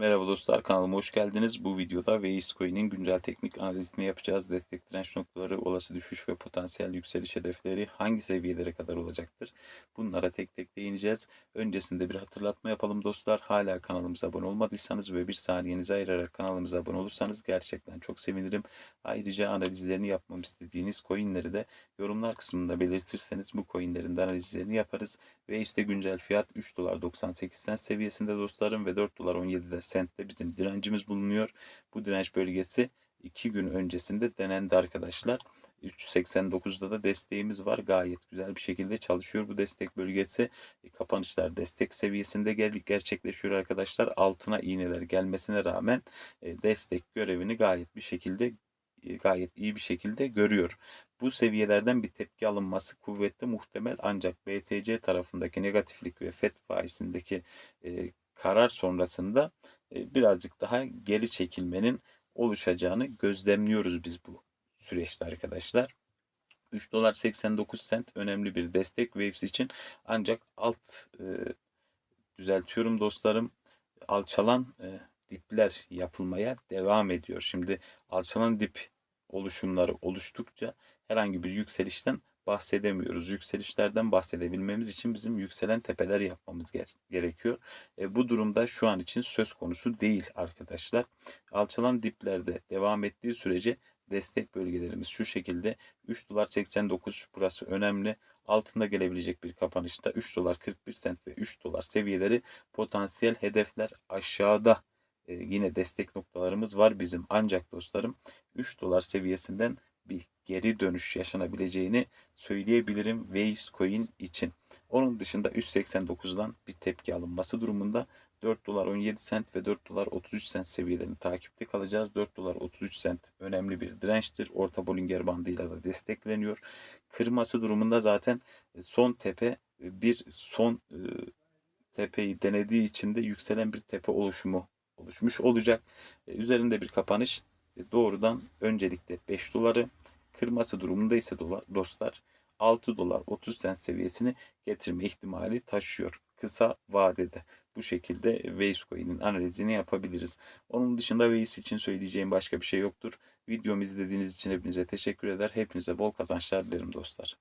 Merhaba dostlar kanalıma hoş geldiniz. Bu videoda Waze Coin'in güncel teknik analizini yapacağız. Destek direnç noktaları, olası düşüş ve potansiyel yükseliş hedefleri hangi seviyelere kadar olacaktır? Bunlara tek tek değineceğiz. Öncesinde bir hatırlatma yapalım dostlar. Hala kanalımıza abone olmadıysanız ve bir saniyenizi ayırarak kanalımıza abone olursanız gerçekten çok sevinirim. Ayrıca analizlerini yapmam istediğiniz coinleri de yorumlar kısmında belirtirseniz bu coinlerin de analizlerini yaparız. Ve işte güncel fiyat 3 dolar 98 cent seviyesinde dostlarım ve 4 dolar 17 sentte bizim direncimiz bulunuyor. Bu direnç bölgesi 2 gün öncesinde denendi arkadaşlar. 3.89'da da desteğimiz var. Gayet güzel bir şekilde çalışıyor bu destek bölgesi. E, kapanışlar destek seviyesinde gerçekleşiyor arkadaşlar. Altına iğneler gelmesine rağmen e, destek görevini gayet bir şekilde e, gayet iyi bir şekilde görüyor. Bu seviyelerden bir tepki alınması kuvvetli muhtemel ancak BTC tarafındaki negatiflik ve FED faizindeki e, karar sonrasında birazcık daha geri çekilmenin oluşacağını gözlemliyoruz biz bu süreçte arkadaşlar. 3 dolar 89 sent önemli bir destek Waves için ancak alt düzeltiyorum dostlarım alçalan dipler yapılmaya devam ediyor. Şimdi alçalan dip oluşumları oluştukça herhangi bir yükselişten bahsedemiyoruz. Yükselişlerden bahsedebilmemiz için bizim yükselen tepeler yapmamız gerekiyor. E, bu durumda şu an için söz konusu değil arkadaşlar. Alçalan diplerde devam ettiği sürece destek bölgelerimiz şu şekilde 3 dolar 89 burası önemli. Altında gelebilecek bir kapanışta 3 dolar 41 sent ve 3 dolar seviyeleri potansiyel hedefler aşağıda e, yine destek noktalarımız var bizim. Ancak dostlarım 3 dolar seviyesinden bir geri dönüş yaşanabileceğini söyleyebilirim Waze Coin için. Onun dışında 3.89'dan bir tepki alınması durumunda 4 dolar 17 sent ve 4 dolar 33 sent seviyelerini takipte kalacağız. 4 dolar 33 sent önemli bir dirençtir. Orta Bollinger bandıyla da destekleniyor. Kırması durumunda zaten e, son tepe e, bir son e, tepeyi denediği için de yükselen bir tepe oluşumu oluşmuş olacak. Üzerinde bir kapanış doğrudan öncelikle 5 doları kırması durumunda ise dolar, dostlar 6 dolar 30 sent seviyesini getirme ihtimali taşıyor kısa vadede. Bu şekilde Waze Coin'in analizini yapabiliriz. Onun dışında Waze için söyleyeceğim başka bir şey yoktur. Videomu izlediğiniz için hepinize teşekkür eder. Hepinize bol kazançlar dilerim dostlar.